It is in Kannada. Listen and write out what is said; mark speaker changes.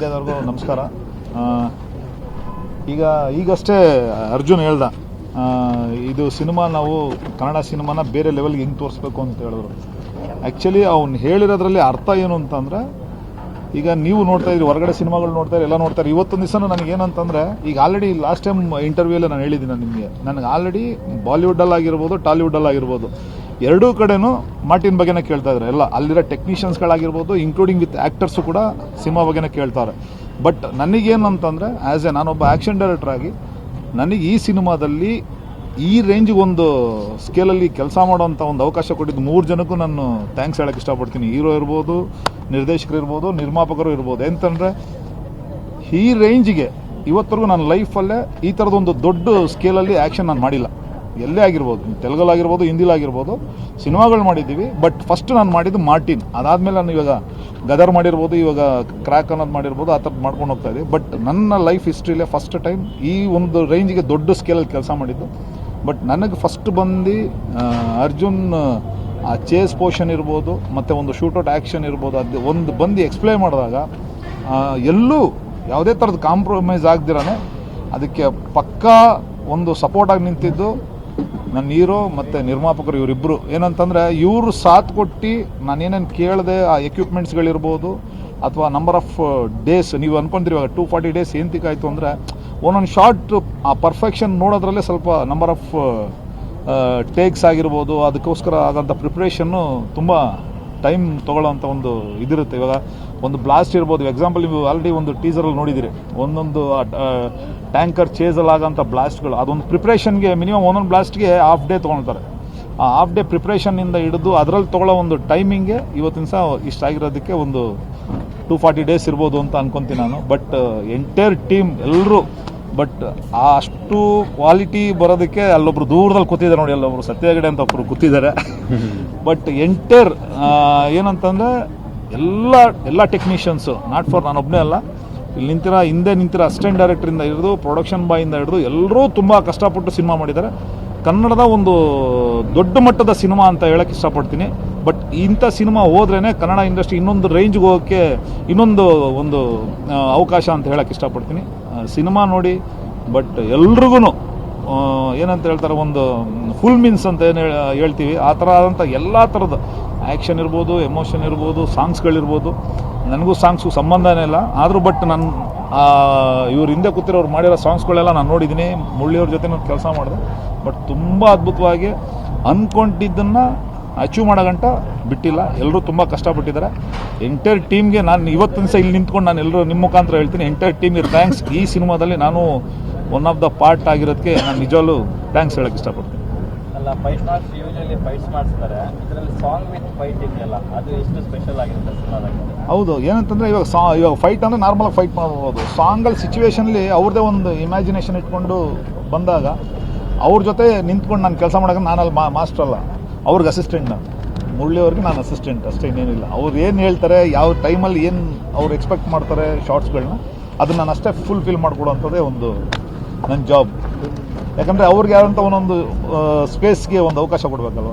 Speaker 1: ಮೀಡಿಯಾದವ್ರಿಗೂ ನಮಸ್ಕಾರ. ಈಗ, ಈಗಷ್ಟೇ ಅರ್ಜುನ್ ಹೇಳ್ದ ಇದು ಸಿನಿಮಾ ನಾವು ಕನ್ನಡ ಸಿನಿಮಾನ ಬೇರೆ ಲೆವೆಲ್ಗೆ ಹೆಂಗೆ ತೋರಿಸ್ಬೇಕು ಅಂತ ಹೇಳಿದ್ರು. ಆ್ಯಕ್ಚುಲಿ ಅವ್ನು ಹೇಳಿರೋದ್ರಲ್ಲಿ ಅರ್ಥ ಏನು ಅಂತಂದರೆ, ಈಗ ನೀವು ನೋಡ್ತಾ ಇದ್ರಿ ಹೊರಗಡೆ ಸಿನಿಮಾಗಳು ನೋಡ್ತಾ ಇರಿ ಎಲ್ಲ ನೋಡ್ತಾರೆ ಇವತ್ತೊಂದು ದಿವಸ ನನಗೆ ಏನಂತಂದರೆ, ಈಗ ಆಲ್ರೆಡಿ ಲಾಸ್ಟ್ ಟೈಮ್ ಇಂಟರ್ವ್ಯೂಲ್ಲಿ ನಾನು ಹೇಳಿದ್ದೀನಿ ನಿಮಗೆ. ನನಗೆ ಆಲ್ರೆಡಿ ಬಾಲಿವುಡ್ಡಲ್ಲಿ ಆಗಿರ್ಬೋದು ಟಾಲಿವುಡಲ್ಲಿ ಆಗಿರ್ಬೋದು ಎರಡೂ ಕಡೆನೂ ಮಾರ್ಟಿನ್ ಬಗ್ಗೆನೇ ಕೇಳ್ತಾ ಇದ್ದಾರೆ ಎಲ್ಲ ಅಲ್ಲಿರೋ ಟೆಕ್ನಿಷಿಯನ್ಸ್ಗಳಾಗಿರ್ಬೋದು ಇನ್ಕ್ಲೂಡಿಂಗ್ ವಿತ್ ಆ್ಯಕ್ಟರ್ಸು ಕೂಡ ಸಿನಿಮಾ ಬಗ್ಗೆನೇ ಕೇಳ್ತಾರೆ. ಬಟ್ ನನಗೇನಂತಂದರೆ ಆ್ಯಸ್ ಎ ನಾನೊಬ್ಬ ಆ್ಯಕ್ಷನ್ ಡೈರೆಕ್ಟರ್ ಆಗಿ, ನನಗೆ ಈ ಸಿನಿಮಾದಲ್ಲಿ ಈ ರೇಂಜಿಗೆ ಒಂದು ಸ್ಕೇಲಲ್ಲಿ ಕೆಲಸ ಮಾಡೋವಂಥ ಒಂದು ಅವಕಾಶ ಕೊಟ್ಟಿದ್ದು ಮೂರು ಜನಕ್ಕೂ ನಾನು ಥ್ಯಾಂಕ್ಸ್ ಹೇಳಕ್ಕೆ ಇಷ್ಟಪಡ್ತೀನಿ. ಹೀರೋ ಇರ್ಬೋದು, ನಿರ್ದೇಶಕರು ಇರ್ಬೋದು, ನಿರ್ಮಾಪಕರು ಇರ್ಬೋದು. ಎಂತಂದರೆ, ಈ ರೇಂಜಿಗೆ ಇವತ್ತರೆಗೂ ನನ್ನ ಲೈಫಲ್ಲೇ ಈ ಥರದೊಂದು ದೊಡ್ಡ ಸ್ಕೇಲಲ್ಲಿ ಆ್ಯಕ್ಷನ್ ನಾನು ಮಾಡಿಲ್ಲ. ಎಲ್ಲೇ ಆಗಿರ್ಬೋದು, ತೆಲುಗಲ್ಲಾಗಿರ್ಬೋದು ಹಿಂದಿಲಾಗಿರ್ಬೋದು ಸಿನಿಮಾಗಳು ಮಾಡಿದ್ದೀವಿ. ಬಟ್ ಫಸ್ಟ್ ನಾನು ಮಾಡಿದ್ದು ಮಾರ್ಟಿನ್ ಅದಾದಮೇಲೆ ನಾನು ಇವಾಗ ಗದರ್ ಮಾಡಿರ್ಬೋದು, ಇವಾಗ ಕ್ರ್ಯಾಕ್ ಅನ್ನೋದು ಮಾಡಿರ್ಬೋದು, ಆ ಥರದ್ದು ಮಾಡ್ಕೊಂಡು ಹೋಗ್ತಾ ಇದ್ದೀವಿ. ಬಟ್ ನನ್ನ ಲೈಫ್ ಹಿಸ್ಟ್ರಿಲೇ ಫಸ್ಟ್ ಟೈಮ್ ಈ ಒಂದು ರೇಂಜಿಗೆ ದೊಡ್ಡ ಸ್ಕೇಲಲ್ಲಿ ಕೆಲಸ ಮಾಡಿದ್ದು. ಬಟ್ ನನಗೆ ಫಸ್ಟ್ ಬಂದು ಅರ್ಜುನ್, ಆ ಚೇಸ್ ಪೋರ್ಷನ್ ಇರ್ಬೋದು, ಮತ್ತು ಒಂದು ಶೂಟೌಟ್ ಆ್ಯಕ್ಷನ್ ಇರ್ಬೋದು, ಅದು ಒಂದು ಬಂದು ಎಕ್ಸ್ಪ್ಲೈನ್ ಮಾಡಿದಾಗ ಎಲ್ಲೂ ಯಾವುದೇ ಥರದ ಕಾಂಪ್ರಮೈಸ್ ಆಗ್ದಿರಾನೆ, ಅದಕ್ಕೆ ಪಕ್ಕಾ ಒಂದು ಸಪೋರ್ಟಾಗಿ ನಿಂತಿದ್ದು ನನ್ನ ಹೀರೋ ಮತ್ತು ನಿರ್ಮಾಪಕರು ಇವರಿಬ್ಬರು ಏನಂತಂದರೆ, ಇವರು ಸಾಥ್ ಕೊಟ್ಟು ನಾನೇನೇನು ಕೇಳಿದೆ ಆ ಎಕ್ವಿಪ್ಮೆಂಟ್ಸ್ಗಳಿರ್ಬೋದು ಅಥವಾ ನಂಬರ್ ಆಫ್ ಡೇಸ್ ನೀವು ಅನ್ಕೊಂತೀರಿ ಇವಾಗ ಟೂ ಫಾರ್ಟಿ ಡೇಸ್ ಏಂತಿಕಾಯ್ತು ಅಂದರೆ, ಒಂದೊಂದು ಶಾರ್ಟ್ ಆ ಪರ್ಫೆಕ್ಷನ್ ನೋಡೋದ್ರಲ್ಲೇ ಸ್ವಲ್ಪ ನಂಬರ್ ಆಫ್ ಟೇಕ್ಸ್ ಆಗಿರ್ಬೋದು. ಅದಕ್ಕೋಸ್ಕರ ಆದಂಥ ಪ್ರಿಪ್ರೇಷನ್ನು ತುಂಬ ಟೈಮ್ ತೊಗೊಳ್ಳೋಂಥ ಒಂದು ಇದಿರುತ್ತೆ. ಇವಾಗ ಒಂದು ಬ್ಲಾಸ್ಟ್ ಇರ್ಬೋದು. ಎಕ್ಸಾಂಪಲ್ ನೀವು ಆಲ್ರೆಡಿ ಒಂದು ಟೀಸರಲ್ಲಿ ನೋಡಿದಿರಿ. ಒಂದೊಂದು ಟ್ಯಾಂಕರ್ ಚೇಸಲ್ಲಿ ಆಗೋಂಥ ಬ್ಲಾಸ್ಟ್ಗಳು ಅದೊಂದು ಪ್ರಿಪ್ರೇಷನ್ಗೆ ಮಿನಿಮಮ್ ಒಂದೊಂದು ಬ್ಲಾಸ್ಟ್ಗೆ ಹಾಫ್ ಡೇ ತೊಗೊಳ್ತಾರೆ. ಆ ಹಾಫ್ ಡೇ ಪ್ರಿಪ್ರೇಷನ್ನಿಂದ ಹಿಡಿದು ಅದರಲ್ಲಿ ತೊಗೊಳ್ಳೋ ಒಂದು ಟೈಮಿಂಗೆ ಇವತ್ತಿನ ಸಹ ಇಷ್ಟ ಆಗಿರೋದಕ್ಕೆ ಒಂದು ಟೂ ಫಾರ್ಟಿ ಡೇಸ್ ಇರ್ಬೋದು ಅಂತ ಅನ್ಕೊಂತೀನಿ ನಾನು. ಬಟ್ ಎಂಟೈರ್ ಟೀಮ್ ಎಲ್ಲರೂ ಬಟ್ ಆ ಅಷ್ಟು ಕ್ವಾಲಿಟಿ ಬರೋದಕ್ಕೆ ಅಲ್ಲೊಬ್ರು ದೂರದಲ್ಲಿ ಕೂತಿದ್ದಾರೆ ನೋಡಿ ಅಲ್ಲೊಬ್ರು ಸತ್ಯಾಗಡೆ ಅಂತ ಒಬ್ರು ಕೂತಿದ್ದಾರೆ. ಬಟ್ ಎಂಟರ್ ಏನಂತಂದ್ರೆ ಎಲ್ಲ ಎಲ್ಲ ಟೆಕ್ನಿಷಿಯನ್ಸು ನಾಟ್ ಫಾರ್ ನಾನೊಬ್ಬನೇ ಅಲ್ಲ. ಇಲ್ಲಿ ನಿಂತಿರ ಹಿಂದೆ ನಿಂತಿರೋ ಅಸಿಸ್ಟೆಂಟ್ ಡೈರೆಕ್ಟರಿಂದ ಹಿಡಿದು ಪ್ರೊಡಕ್ಷನ್ ಬಾಯಿಂದ ಹಿಡಿದು ಎಲ್ಲರೂ ತುಂಬ ಕಷ್ಟಪಟ್ಟು ಸಿನಿಮಾ ಮಾಡಿದ್ದಾರೆ. ಕನ್ನಡದ ಒಂದು ದೊಡ್ಡ ಮಟ್ಟದ ಸಿನಿಮಾ ಅಂತ ಹೇಳಕ್ಕೆ ಇಷ್ಟಪಡ್ತೀನಿ. ಬಟ್ ಇಂಥ ಸಿನಿಮಾ ಹೋದ್ರೇ ಕನ್ನಡ ಇಂಡಸ್ಟ್ರಿ ಇನ್ನೊಂದು ರೇಂಜ್ಗೆ ಹೋಗೋಕ್ಕೆ ಇನ್ನೊಂದು ಒಂದು ಅವಕಾಶ ಅಂತ ಹೇಳಕ್ಕೆ ಇಷ್ಟಪಡ್ತೀನಿ. ಸಿನಿಮಾ ನೋಡಿ, ಬಟ್ ಎಲ್ರಿಗೂ ಏನಂತ ಹೇಳ್ತಾರೆ, ಒಂದು ಫುಲ್ ಮೀನ್ಸ್ ಅಂತ ಏನು ಹೇಳ್ತೀವಿ. ಆ ಥರ ಆದಂಥ ಎಲ್ಲ ಥರದ ಆ್ಯಕ್ಷನ್ ಇರ್ಬೋದು, ಎಮೋಷನ್ ಇರ್ಬೋದು, ಸಾಂಗ್ಸ್ಗಳಿರ್ಬೋದು. ನನಗೂ ಸಾಂಗ್ಸ್ಗೂ ಸಂಬಂಧನೇ ಇಲ್ಲ. ಆದರೂ ಬಟ್ ನನ್ನ ಇವ್ರ ಹಿಂದೆ ಕೂತಿರೋರು ಮಾಡಿರೋ ಸಾಂಗ್ಸ್ಗಳೆಲ್ಲ ನಾನು ನೋಡಿದ್ದೀನಿ. ಮುಳ್ಳಿಯವ್ರ ಜೊತೆ ನಾನು ಕೆಲಸ ಮಾಡಿದೆ. ಬಟ್ ತುಂಬ ಅದ್ಭುತವಾಗಿ ಅಂದ್ಕೊಂಡಿದ್ದನ್ನು ಅಚೀವ್ ಮಾಡೋ ಗಂಟ ಬಿಟ್ಟಿಲ್ಲ. ಎಲ್ಲರೂ ತುಂಬ ಕಷ್ಟಪಟ್ಟಿದ್ದಾರೆ. ಎಂಟೈರ್ ಟೀಮ್ಗೆ ನಾನು ಇವತ್ತಿನ ಸಹ ಇಲ್ಲಿ ನಿಂತ್ಕೊಂಡು ನಾನು ಎಲ್ಲರೂ ನಿಮ್ಮ ಮುಖಾಂತರ ಹೇಳ್ತೀನಿ. ಎಂಟೈರ್ ಟೀಮ್ಗೆ ಥ್ಯಾಂಕ್ಸ್ ಈ ಸಿನಿಮಾದಲ್ಲಿ ನಾನು ಒನ್ ಆಫ್ ದ ಪಾರ್ಟ್ ಆಗಿರೋದಕ್ಕೆ ನಾನು ನಿಜವಾಗ್ಲೂ ಥ್ಯಾಂಕ್ಸ್ ಹೇಳಕ್ಕೆ ಇಷ್ಟಪಡ್ತೀನಿ.
Speaker 2: ಅಲ್ಲ ಫೈಟ್ ಮಾರ್ಕ್ಸ್ ಯೂಶಲಿ ಫೈಟ್ಸ್ ಮಾಡಿಸ್ತಾರೆ ಇದರಲ್ಲಿ ಸಾಂಗ್ ವಿತ್ ಫೈಟ್ ಇದೆಯಲ್ಲ ಅದು ಎಷ್ಟು ಸ್ಪೆಷಲ್ ಆಗಿರುತ್ತೆ ಸಿನಿಮಾದಾಗ?
Speaker 1: ಹೌದು ಏನಂತಂದ್ರೆ ಇವಾಗ ಸಾ ಇವಾಗ ಫೈಟ್ ಅಂದರೆ ನಾರ್ಮಲಾಗಿ ಫೈಟ್ ಮಾಡ್ಬೋದು. ಸಾಂಗಲ್ಲಿ ಸಿಚುವೇಶನ್ಲಿ ಅವ್ರದ್ದೇ ಒಂದು ಇಮ್ಯಾಜಿನೇಷನ್ ಇಟ್ಕೊಂಡು ಬಂದಾಗ ಅವ್ರ ಜೊತೆ ನಿಂತ್ಕೊಂಡು ನಾನು ಕೆಲಸ ಮಾಡೋಕೆ ನಾನು ಮಾ ಮಾಸ್ಟರ್ ಅಲ್ಲ. ಅವ್ರಿಗೆ ಅಸಿಸ್ಟೆಂಟ್ ನಾನು. ಮುಳ್ಳಿಯವ್ರಿಗೆ ನಾನು ಅಸಿಸ್ಟೆಂಟ್ ಅಷ್ಟೇ ಇನ್ನೇನಿಲ್ಲ. ಅವ್ರು ಏನು ಹೇಳ್ತಾರೆ, ಯಾವ ಟೈಮಲ್ಲಿ ಏನು ಅವ್ರು ಎಕ್ಸ್ಪೆಕ್ಟ್ ಮಾಡ್ತಾರೆ ಶಾರ್ಟ್ಸ್ಗಳನ್ನ ಅದನ್ನು ನಾನು ಅಷ್ಟೇ ಫುಲ್ಫಿಲ್ ಮಾಡಿಕೊಡುವಂಥದ್ದೇ ಒಂದು ನನ್ನ ಜಾಬ್ ಯಾಕಂದರೆ ಅವ್ರಿಗೆ ಯಾರಂತ ಒಂದೊಂದು ಸ್ಪೇಸ್ಗೆ ಒಂದು ಅವಕಾಶ ಕೊಡಬೇಕಲ್ವ?